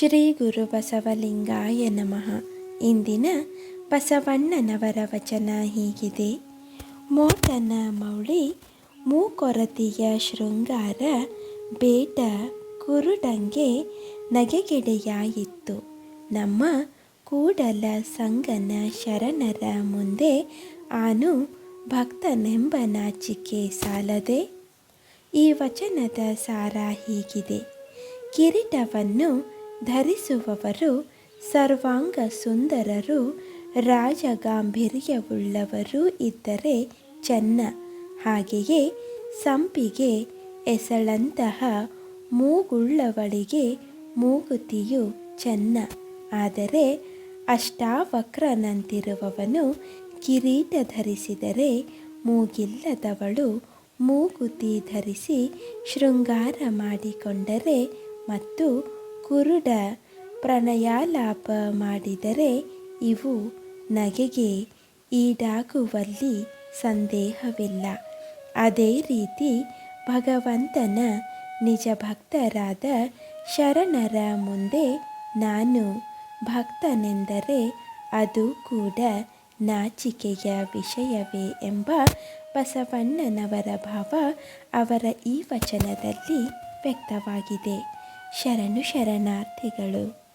ಶ್ರೀ ಗುರು ಬಸವಲಿಂಗಾಯ ನಮಃ. ಇಂದಿನ ಬಸವಣ್ಣನವರ ವಚನ ಹೀಗಿದೆ. ಮೋಟನ ಮೌಳಿ, ಮೂಕೊರತಿಯ ಶೃಂಗಾರ, ಬೇಟ ಕುರುಡಂಗೆ ನಗೆಗೆಡೆಯಾಯಿತು. ನಮ್ಮ ಕೂಡಲ ಸಂಗನ ಶರಣರ ಮುಂದೆ ಆನು ಭಕ್ತನೆಂಬ ನಾಚಿಕೆ ಸಾಲದೆ. ಈ ವಚನದ ಸಾರ ಹೀಗಿದೆ. ಕಿರೀಟವನ್ನು ಧರಿಸುವವರು ಸರ್ವಾಂಗ ಸುಂದರರು, ರಾಜಗಾಂಭೀರ್ಯವುಳ್ಳವರು ಇದ್ದರೆ ಚೆನ್ನ. ಹಾಗೆಯೇ ಸಂಪಿಗೆ, ಎಸಳಂತಹ ಮೂಗುಳ್ಳವಳಿಗೆ ಮೂಗುತಿಯು ಚೆನ್ನ. ಆದರೆ ಅಷ್ಟಾವಕ್ರನಂತಿರುವವನು ಕಿರೀಟ ಧರಿಸಿದರೆ ಮೂಗಿಲ್ಲದವಳು ಮೂಗುತಿ ಧರಿಸಿ ಶೃಂಗಾರ ಮಾಡಿಕೊಂಡರೆ ಮತ್ತು ಕುರುಡ ಪ್ರಣಯಾಲಾಪ ಮಾಡಿದರೆ ಇವು ನಗೆಗೆ ಈಡಾಗುವಲ್ಲಿ ಸಂದೇಹವಿಲ್ಲ. ಅದೇ ರೀತಿ ಭಗವಂತನ ನಿಜ ಭಕ್ತರಾದ ಶರಣರ ಮುಂದೆ ನಾನು ಭಕ್ತನೆಂದರೆ ಅದು ಕೂಡ ನಾಚಿಕೆಯ ವಿಷಯವೇ ಎಂಬ ಬಸವಣ್ಣನವರ ಭಾವ ಅವರ ಈ ವಚನದಲ್ಲಿ ವ್ಯಕ್ತವಾಗಿದೆ. ಶರಣು ಶರಣಾರ್ಥಿಗಳು.